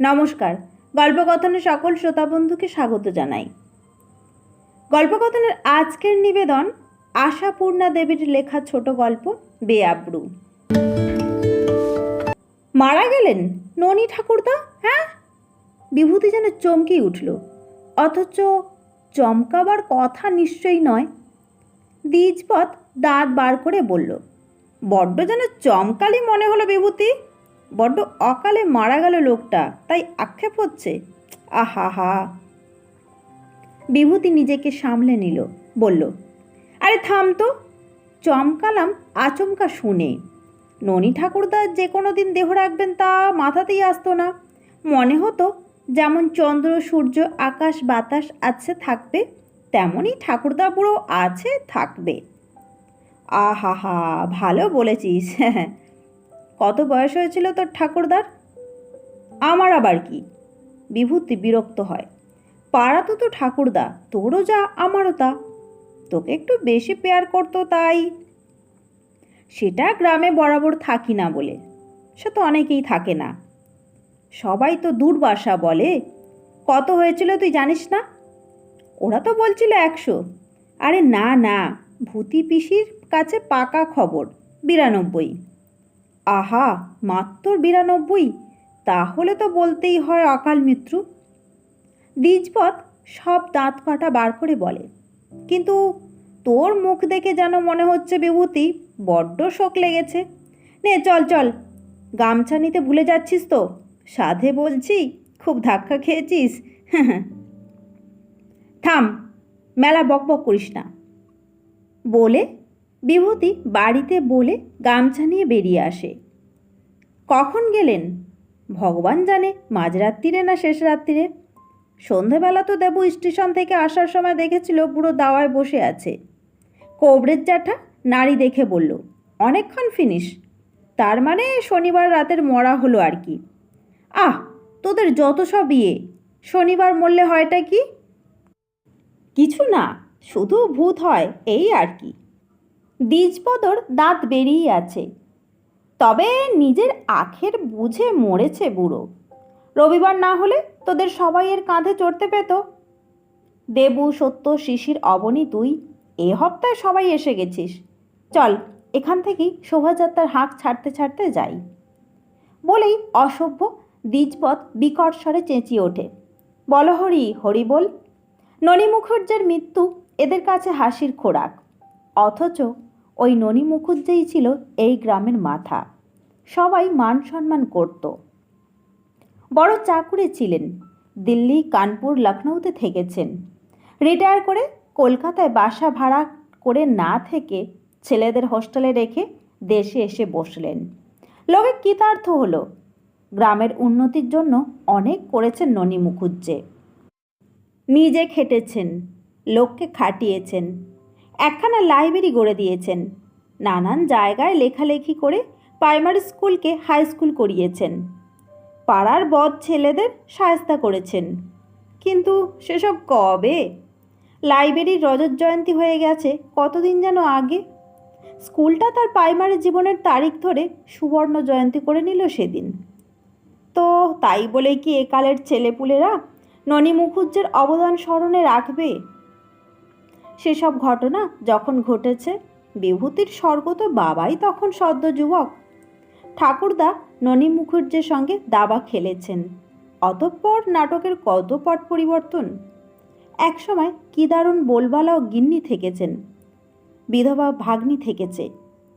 নমস্কার। গল্পকথনে সকল শ্রোতা বন্ধুকে স্বাগত জানাই। গল্পকথনের আজকের নিবেদন আশাপূর্ণা দেবীর লেখা ছোট গল্প বেআব্রু। মারা গেলেন? ননী ঠাকুরদা? হ্যাঁ? বিভূতি যেন চমকেই উঠল। অথচ চমকাবার কথা নিশ্চয়ই নয়। দ্বিজপথ দাঁত বার করে বলল, বড্ড যেন চমকালি মনে হলো বিভূতি। বড্ড অকালে মারা গেল লোকটা, তাই আক্ষেপ হচ্ছে। আহা হা বিভূতি নিজেকে সামলে নিল, বলল, আরে থাম তো, চমকালাম আচমকা শুনে। ননী ঠাকুরদা যে কোনো দিন দেহ রাখবেন তা মাথাতেই আসতো না। মনে হতো যেমন চন্দ্র, সূর্য, আকাশ, বাতাস আছে, থাকবে তেমনই ঠাকুরদা বুড়ো আছে, থাকবে। আহা হা ভালো বলেছিস। কত বয়স হয়েছিল তোর ঠাকুরদার? আমার আবার কি? বিভূতি বিরক্ত হয়। পাড়া তো তো ঠাকুরদা, তোরও যা, আমারও তা। তোকে একটু বেশি পেয়ার করতো তাই। সেটা গ্রামে বরাবর থাকি না বলে। সে তো অনেকেই থাকে না। সবাই তো দুর্বাসা বলে। কত হয়েছিল তুই জানিস না? ওরা তো বলছিল একশো। আরে না না, ভূতি পিসির কাছে পাকা খবর, বিরানব্বই। আহা, মাত্র বিরানব্বই। তাহলে তো বলতেই হয় অকাল মৃত্যু। দ্বিজপথ সব দাঁত কাটা বার করে বলে, কিন্তু তোর মুখ দেখে যেন মনে হচ্ছে বিভূতি, বড্ড শোক লেগেছে। নে, চল চল। গামছা নিতে ভুলে যাচ্ছিস তো? সাধে বলছি, খুব ধাক্কা খেয়েছিস। থাম, মেলা বকবক করিস না। বলে বিভূতি বাড়িতে বলে গামছা নিয়ে বেরিয়ে আসে। কখন গেলেন? ভগবান জানে মাঝরাত্রিরে না শেষ রাত্রিরে সন্ধেবেলা তো দেবু স্টেশন থেকে আসার সময় দেখেছিল পুরো দাওয়ায় বসে আছে। কোবরের জ্যাঠা নারী দেখে বলল, অনেকক্ষণ ফিনিশ। তার মানে শনিবার রাতের মরা হলো আর কি। আহ, তোদের যত সব ইয়ে শনিবার মরলে হয়টা কি? কিছু না, শুধু ভূত হয়, এই আর কি। দ্বিজপদর দাঁত বেরিয়ে আছে। তবে নিজের আখের বুঝে মরেছে বুড়ো। রবিবার না হলে তোদের সবাইয়ের কাঁধে চড়তে পেত। দেবু, সত্য, শিশির, অবনী তুই, এ হপ্তায় সবাই এসে গেছিস। চল, এখান থেকেই শোভাযাত্রার হাঁক ছাড়তে ছাড়তে যাই। বলেই অসভ্য দ্বিজপথ বিকট স্বরে চেঁচিয়ে ওঠে। বল হরি হরি বল। ননী মুখুজ্জের মৃত্যু এদের কাছে হাসির খোরাক। অথচ ওই ননী মুখুজ্জেই ছিল এই গ্রামের মাথা। সবাই মান সম্মান করত। বড় চাকুরে ছিলেন। দিল্লি, কানপুর লখনৌতে থেকেছেন। রিটায়ার করে কলকাতায় বাসা ভাড়া করে না থেকে ছেলেদের হোস্টেলে রেখে দেশে এসে বসলেন। লোকে কৃতার্থ হলো। গ্রামের উন্নতির জন্য অনেক করেছেন ননী মুখুজ্জে নিজে খেটেছেন, লোককে খাটিয়েছেন। একখানা লাইব্রেরি গড়ে দিয়েছেন। নানান জায়গায় লেখালেখি করে প্রাইমারি স্কুলকে হাই স্কুল করিয়েছেন। পাড়ার বদ ছেলেদের সায়স্তা করেছেন। কিন্তু সেসব কবে? লাইব্রেরির রজত জয়ন্তী হয়ে গেছে কতদিন যেন আগে? স্কুলটা তার প্রাইমারি জীবনের তারিখ ধরে সুবর্ণ জয়ন্তী করে নিল সেদিন। তো তাই বলে কি একালের ছেলেপুলেরা ননী মুখুজ্জের অবদান স্মরণে রাখবে? সেসব ঘটনা যখন ঘটেছে, বিভূতির স্বর্গ তো বাবাই তখন সদ্য যুবক। ঠাকুরদা ননী মুখুজ্জের সঙ্গে দাবা খেলেছেন। অতঃপর নাটকের কত পট পরিবর্তন? একসময় কি দারুণ বোলবালা ও গিন্নি থেকেছেন। বিধবা ভাগ্নি থেকেছে।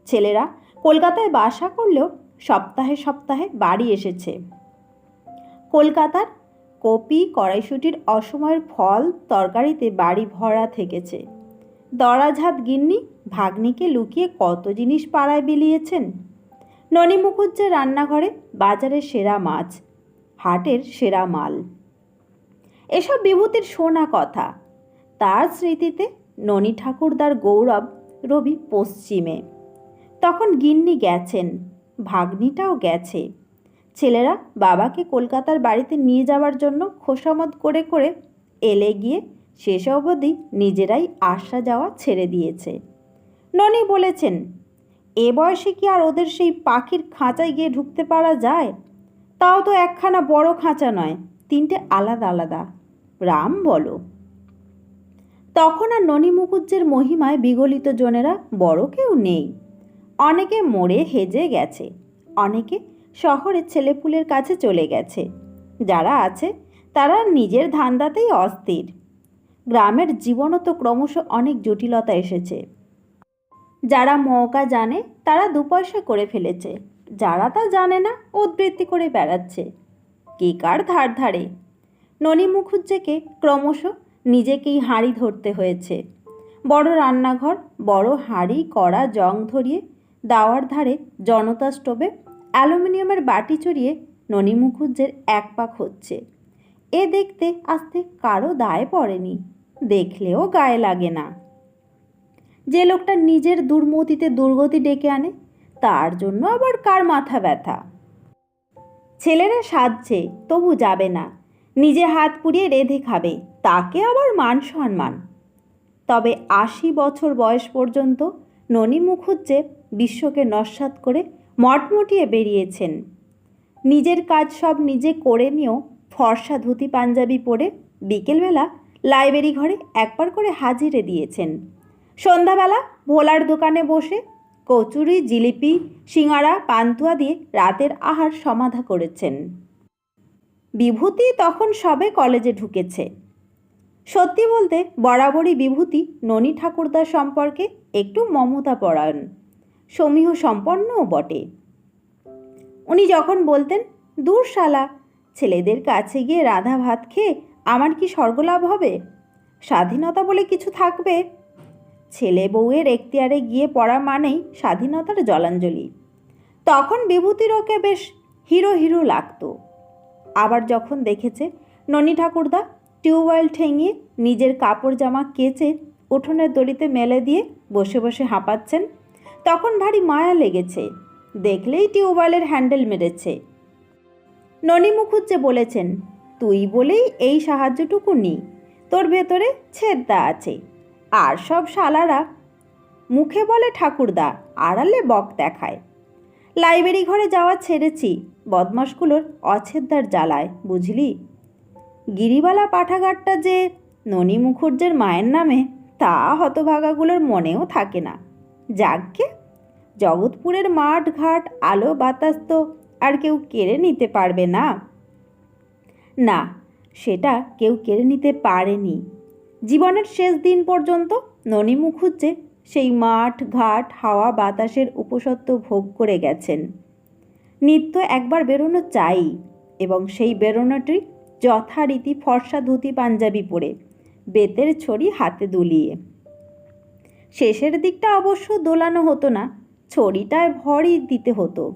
ছেলেরা কলকাতায় বাসা করলেও সপ্তাহে সপ্তাহে বাড়ি এসেছে। কলকাতার কপি কড়াইশুটির অসময়ের ফল তরকারিতে বাড়ি ভরা থেকেছে। দরাঝাত গিন্নি ভাগ্নিকে লুকিয়ে কত জিনিস পাড়ায় বিলিয়েছেন? ননী মুখুজ্জের রান্নাঘরে বাজারের সেরা মাছ, হাটের সেরা মাল। এসব বিভূতির শোনা কথা। তার স্মৃতিতে ননী ঠাকুরদার গৌরব রবি পশ্চিমে। তখন গিন্নি গেছেন, ভাগ্নিটাও গেছে। ছেলেরা বাবাকে কলকাতার বাড়িতে নিয়ে যাওয়ার জন্য খোসামত করে করে এলে গিয়ে শেষ অবধি নিজেরাই আসা যাওয়া ছেড়ে দিয়েছে। ননি বলেছেন, এ বয়সে কি আর ওদের সেই পাখির খাঁচায় গিয়ে ঢুকতে পারা যায়? তাও তো একখানা বড় খাঁচা নয়, তিনটে আলাদা আলাদা। রাম বলো। তখন আর ননী মুখুজ্জের মহিমায় বিগলিত জনেরা বড় কেউ নেই। অনেকে মরে হেজে গেছে, অনেকে শহরের ছেলেপুলের কাছে চলে গেছে। যারা আছে, তারা নিজের ধান্দাতেই অস্থির। গ্রামের জীবনও তো ক্রমশ অনেক জটিলতা এসেছে। যারা মৌকা জানে, তারা দু পয়সা করে ফেলেছে। যারা তা জানে না, উদ্বৃত্তি করে বেড়াচ্ছে। কে কার ধার ধারে? ননী মুখুজ্জেকে ক্রমশ নিজেকেই হাঁড়ি ধরতে হয়েছে। বড় রান্নাঘর, বড় হাঁড়ি, কড়া, জং ধরিয়ে দাওয়ার ধারে জনতা স্টোভে অ্যালুমিনিয়ামের বাটি চড়িয়ে ননী মুখুজ্জের এক পাক হচ্ছে। এ দেখতে আসতে কারও দায় পড়েনি, দেখলেও গায়ে লাগে না। যে লোকটা নিজের দুর্মতিতে দুর্গতি ডেকে আনে, তার জন্য আবার কার মাথা ব্যথা? ছেলেরা সাজছে, তবু যাবে না। নিজে হাত পুড়িয়ে রেঁধে খাবে, তাকে আবার মান সম্মান। তবে আশি বছর বয়স পর্যন্ত ননী মুখুজ্জে বিশ্বকে নস্বাত করে মটমটিয়ে বেরিয়েছেন। নিজের কাজ সব নিজে করে নিয়েও ফর্সা ধুতি, পাঞ্জাবি পরে বিকেলবেলা লাইব্রেরি ঘরে একবার করে হাজিরে দিয়েছেন। সন্ধ্যাবেলা ভোলার দোকানে বসে কচুরি, জিলিপি সিঙাড়া পান্তুয়া দিয়ে রাতের আহার সমাধা করেছেন। বিভূতি তখন সবে কলেজে ঢুকেছে। সত্যি বলতে বরাবরই বিভূতি ননী ঠাকুরদার সম্পর্কে একটু মমতা পরায়ণ। সমীহ সম্পন্নও বটে। উনি যখন বলতেন, দূর শালা, ছেলেদের কাছে গিয়ে রাধা ভাত খেয়ে আমার কি স্বর্গলাভ হবে? স্বাধীনতা বলে কিছু থাকবে? ছেলে বউয়ের এখতিয়ারে গিয়ে পড়া মানেই স্বাধীনতার জলাঞ্জলি। তখন বিভূতির ওকে বেশ হিরো হিরো লাগতো। আবার যখন দেখেছে, ননী ঠাকুরদা, টিউবওয়েল ঠেঙিয়ে নিজের কাপড় জামা কেচে উঠোনের দড়িতে মেলে দিয়ে বসে বসে হাঁপাচ্ছেন তখন ভারী মায়া লেগেছে। দেখলেই টিউবওয়েলের হ্যান্ডেল মেরেছে। ননী মুখুজ্জে বলেছেন, তুই বলেই এই সাহায্যটুকু নি, তোর ভেতরে ছেদদা আছে, আর সব শালারা মুখে বলে ঠাকুরদা, আড়ালে বক দেখায়। লাইব্রেরি ঘরে যাওয়া ছেড়েছি বদমাসগুলোর অছেদ্দার জ্বালায়, বুঝলি? গিরিবালা পাঠাগারটা যে ননী মুখুজ্জের মায়ের নামে, তা হতভাগাগুলোর মনেও থাকে না। যাককে জগৎপুরের মাঠ ঘাট, আলো বাতাস তো আর কেউ কেড়ে নিতে পারবে না। না, সেটা কেউ কেড়ে নিতে পারেনি। জীবনের শেষ দিন পর্যন্ত ননী মুখুজ্জে সেই মাঠ ঘাট, হাওয়া বাতাসের উপসত্ব ভোগ করে গেছেন। নিত্য একবার বেরোনো চাই এবং সেই বেরোনোটি যথারীতি ফর্সা ধুতি পাঞ্জাবি পরে, বেতের ছড়ি হাতে দুলিয়ে। শেষের দিকটা অবশ্য দোলানো হতো না ছড়িটায় ভরই দিতে হতো।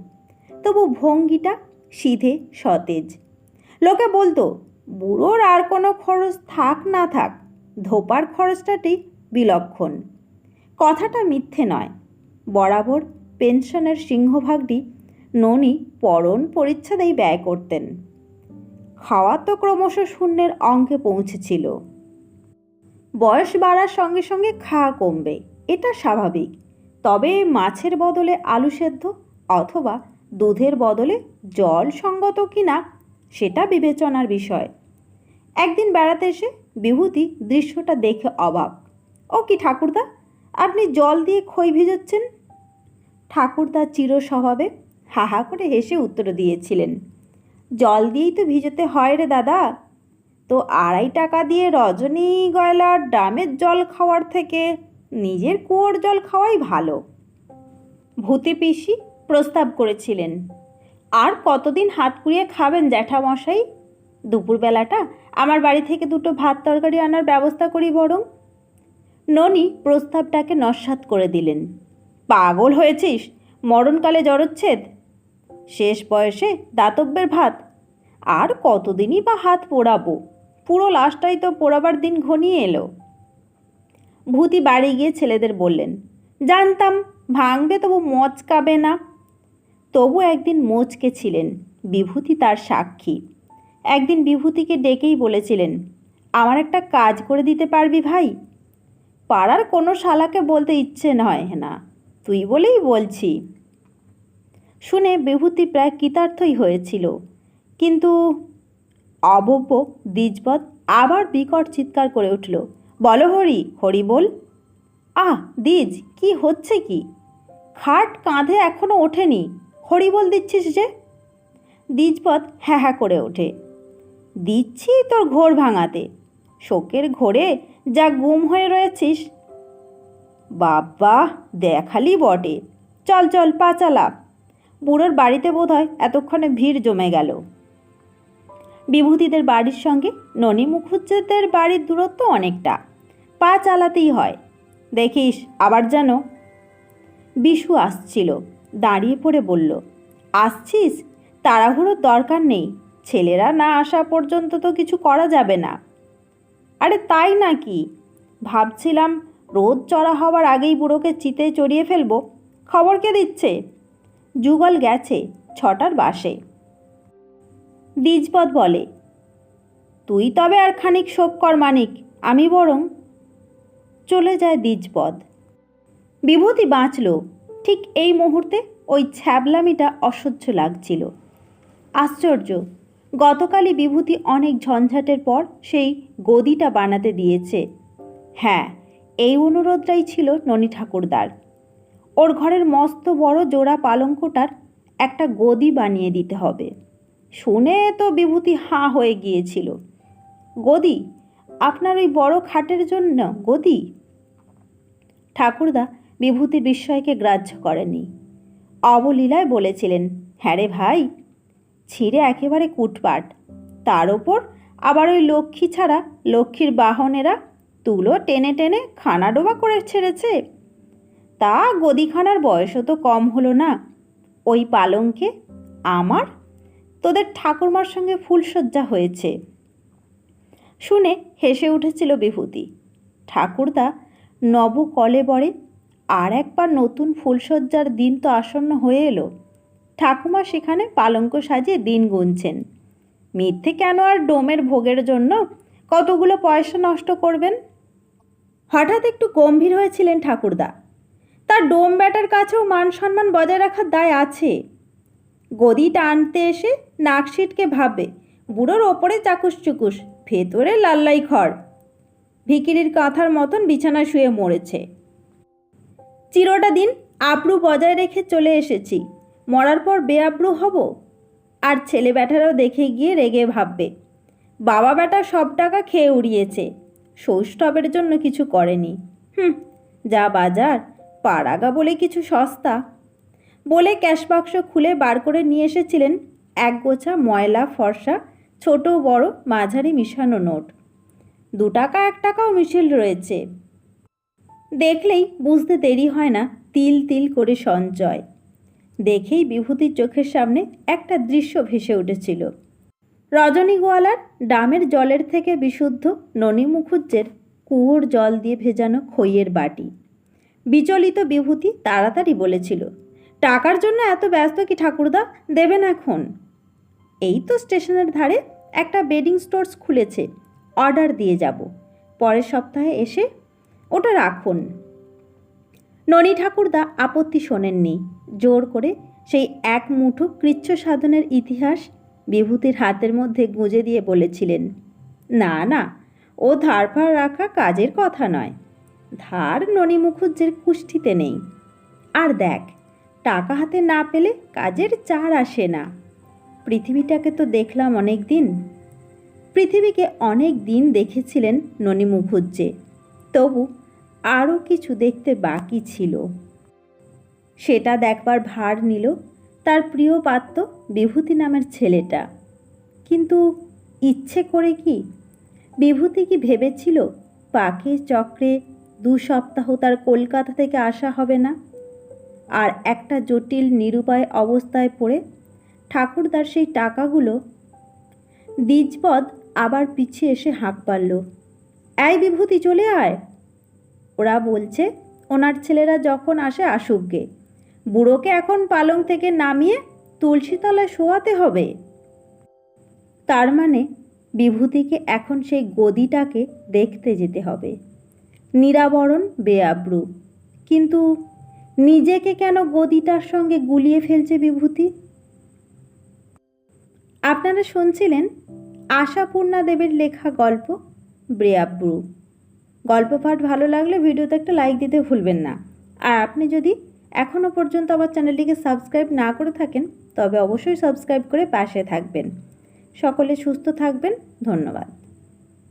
তবু ভঙ্গিটা সিধে সতেজ। লোকে বলতো, বুড়োর আর কোনো খরচ থাক না থাক, ধোপার খরচটাটি বিলক্ষণ। কথাটা মিথ্যে নয়। বরাবর পেনশনের সিংহভাগটি ননী পরণ পরিচ্ছদেই ব্যয় করতেন। খাওয়া তো ক্রমশ শূন্যের অঙ্কে পৌঁছেছিল। বয়স বাড়ার সঙ্গে সঙ্গে খাওয়া কমবে, এটা স্বাভাবিক। তবে মাছের বদলে আলু সেদ্ধ অথবা দুধের বদলে জল সঙ্গত কিনা সেটা বিবেচনার বিষয়। একদিন বেড়াতে এসে বিভূতি দৃশ্যটা দেখে অবাক। ও কি ঠাকুরদা, আপনি জল দিয়ে খই ভিজোচ্ছেন? ঠাকুরদা চির স্বভাবে হা হা করে হেসে উত্তর দিয়েছিলেন, জল দিয়েই তো ভিজোতে হয় রে দাদা। তো আড়াই টাকা দিয়ে রজনী গয়লার ড্রামের জল খাওয়ার থেকে নিজের কুয়োর জল খাওয়াই ভালো। ভূতি পিসি প্রস্তাব করেছিলেন, আর কতদিন হাত পুড়িয়ে খাবেন জ্যাঠামশাই? দুপুরবেলাটা আমার বাড়ি থেকে দুটো ভাত তরকারি আনার ব্যবস্থা করি বরং। ননি প্রস্তাবটাকে নস্বাত করে দিলেন, পাগল হয়েছিস? মরণকালে জড়চ্ছেদ? শেষ বয়সে দাতব্যের ভাত। আর কতদিনই বা হাত পোড়াবো? পুরো লাশটাই তো পোড়াবার দিন ঘনিয়ে এলো। ভূতি বাড়ি গিয়ে ছেলেদের বললেন, জানতাম, ভাঙবে তবু মচকাবে না। তবু একদিন মোচকে ছিলেন, বিভূতি তার সাক্ষী। একদিন বিভূতিকে ডেকেই বলেছিলেন, আমার একটা কাজ করে দিতে পারবি ভাই? পাড়ার কোনো শালাকে বলতে ইচ্ছে নয় না, তুই বলেই বলছি। শুনে বিভূতি প্রায় কৃতার্থই হয়েছিল। কিন্তু অবব্য দ্বিজপদ আবার বিকট চিৎকার করে উঠল বলো হরি হরি বল। আহ, দ্বিজ, কি হচ্ছে কি? খাট কাঁধে এখনও ওঠেনি। হরি বল দিচ্ছিস যে? দ্বিজপথ হ্যাঁ হ্যাঁ করে ওঠে। দিচ্ছি তোর ঘোর ভাঙাতে। শোকের ঘোরে যা গুম হয়ে রয়েছিস। বাবা দেখালি বটে। চল চল, পা চালা। বুড়োর বাড়িতে বোধ হয় এতক্ষণে ভিড় জমে গেল। বিভূতিদের বাড়ির সঙ্গে ননী মুখুজ্জেদের বাড়ির দূরত্ব অনেকটা। পা চালাতেই হয়। দেখিস, আবার যেন বিশু আসছিল। দাঁড়িয়ে পড়ে বলল, আসছিস? তাড়াহুড়োর দরকার নেই। ছেলেরা না আসা পর্যন্ত তো কিছু করা যাবে না। আরে, তাই নাকি? ভাবছিলাম রোদ চড়া হওয়ার আগেই বুড়োকে চিতে চড়িয়ে ফেলব। খবর কে দিচ্ছে? যুগল গেছে, ছটার বাসে। দ্বিজপদ বলে, তুই তবে আর খানিক শোক কর মানিক। আমি বরং চলে যায় দ্বিজপদ। বিভূতি বাঁচল। ঠিক এই মুহূর্তে ওই ছ্যাবলামিটা অসহ্য লাগছিল। আশ্চর্য, গতকালই বিভূতি অনেক ঝঞ্ঝাটের পর সেই গদিটা বানাতে দিয়েছে। হ্যাঁ এই অনুরোধটাই ছিল ননী ঠাকুরদার। ওর ঘরের মস্ত বড় জোড়া পালঙ্কটার একটা গদি বানিয়ে দিতে হবে। শুনে তো বিভূতি হাঁ হয়ে গিয়েছিল। গদি, আপনার ওই বড় খাটের জন্য গদি? ঠাকুরদা বিভূতির বিস্ময়কে গ্রাহ্য করেনি অবলীলায় বলেছিলেন হ্যাঁ রে ভাই, ছিঁড়ে একেবারে কুটপাট। তার ওপর আবার ওই লক্ষ্মী ছাড়া লক্ষ্মীর বাহনেরা তুলো টেনে টেনে খানাডোবা করে ছেড়েছে। তা গদিখানার বয়সও তো কম হলো না। ওই পালঙ্কে আমার তোদের ঠাকুরমার সঙ্গে ফুলসজ্জা হয়েছে। শুনে হেসে উঠেছিল বিভূতি। ঠাকুরদা নব কলে বড়ে, আর একবার নতুন ফুলসজ্জার দিন তো আসন্ন হয়ে এলো। ঠাকুমা সেখানে পালঙ্ক সাজিয়ে দিন গুনছেন। মিথ্যে কেন আর ডোমের ভোগের জন্য কতগুলো পয়সা নষ্ট করবেন? হঠাৎ একটু গম্ভীর হয়েছিলেন ঠাকুরদা। তার ডোম ব্যাটার কাছেও মান সম্মান বজায় রাখার দায় আছে। গদি টানতে এসে নাকশিটকে ভাববে, বুড়োর ওপরে চাকুস চুকুস, ভেতরে লাল্লাই খড় ভিকিরির কাঁথার মতন বিছানা শুয়ে মরেছে। চিরটা দিন আব্রু বজায় রেখে চলে এসেছি। মরার পর বেআব্রু হব? আর ছেলে ব্যাটারাও দেখে গিয়ে রেগে ভাববে। বাবা ব্যাটা সব টাকা খেয়ে উড়িয়েছে। সৌষ্ঠবের জন্য কিছু করেনি। হুম, যা বাজার, পাড়াগা বলে কিছু সস্তা। বলে ক্যাশ বাক্স খুলে বার করে নিয়ে এসেছিলেন এক গোছা ময়লা, ফর্সা, ছোট, বড়, মাঝারি মিশানো নোট। দু টাকা, এক টাকাও মিছিল রয়েছে। দেখলেই বুঝতে দেরি হয় না, তিল তিল করে সঞ্চয়। দেখেই বিভূতির চোখের সামনে একটা দৃশ্য ভেসে উঠেছিল। রজনী গোয়ালার ডামের জলের থেকে বিশুদ্ধ ননী মুখুজ্জের কুয়োর জল দিয়ে ভেজানো খইয়ের বাটি। বিচলিত বিভূতি তাড়াতাড়ি বলেছিল, টাকার জন্য এত ব্যস্ত কি ঠাকুরদা? দেবেন এখন। এই তো স্টেশনের ধারে একটা বেডিং স্টোর্স খুলেছে অর্ডার দিয়ে যাব। পরের সপ্তাহে এসে ওটা রাখুন। ননী ঠাকুরদা আপত্তি শোনেননি। জোর করে সেই এক মুঠো কৃচ্ছ সাধনের ইতিহাস বিভূতির হাতের মধ্যে গুঁজে দিয়ে বলেছিলেন, না না, ও ধার ফার রাখা কাজের কথা নয়। ধার ননী মুখুজ্জের কুষ্ঠিতে নেই। আর দেখ, টাকা হাতে না পেলে কাজের চার আসে না। পৃথিবীটাকে তো দেখলাম অনেক দিন পৃথিবীকে অনেক দিন দেখেছিলেন ননী মুখুজ্জে তবু আরও কিছু দেখতে বাকি ছিল। সেটা দেখবার ভার নিল তার প্রিয় পাত্র বিভূতি নামের ছেলেটা। কিন্তু ইচ্ছে করে কি? বিভূতি কি ভেবেছিল পাখির চক্রে দু সপ্তাহ তার কলকাতা থেকে আসা হবে না? আর একটা জটিল নিরুপায় অবস্থায় পড়ে ঠাকুরদার সেই টাকাগুলো দ্বিজপদ আবার পিছিয়ে এসে হাঁক পারল। এই বিভূতি চলে আয়। ওরা বলছে, ওনার ছেলেরা যখন আসে আসুক গে। বুড়োকে এখন পালং থেকে নামিয়ে তুলসীতলায় শোয়াতে হবে। তার মানে বিভূতিকে এখন সেই গদিটাকে দেখতে যেতে হবে। নিরাবরণ, বেআব্রু। কিন্তু নিজেকে কেন গদিটার সঙ্গে গুলিয়ে ফেলছে বিভূতি? আপনারা শুনছিলেন আশাপূর্ণা দেবের লেখা গল্প, ব্রেয়াব্রু। গল্প পাঠ ভালো লাগলে ভিডিওতে একটা লাইক দিতে ভুলবেন না। আর আপনি যদি এখনও পর্যন্ত আমার চ্যানেলটিকে সাবস্ক্রাইব না করে থাকেন, তবে অবশ্যই সাবস্ক্রাইব করে পাশে থাকবেন। সকলে সুস্থ থাকবেন। ধন্যবাদ।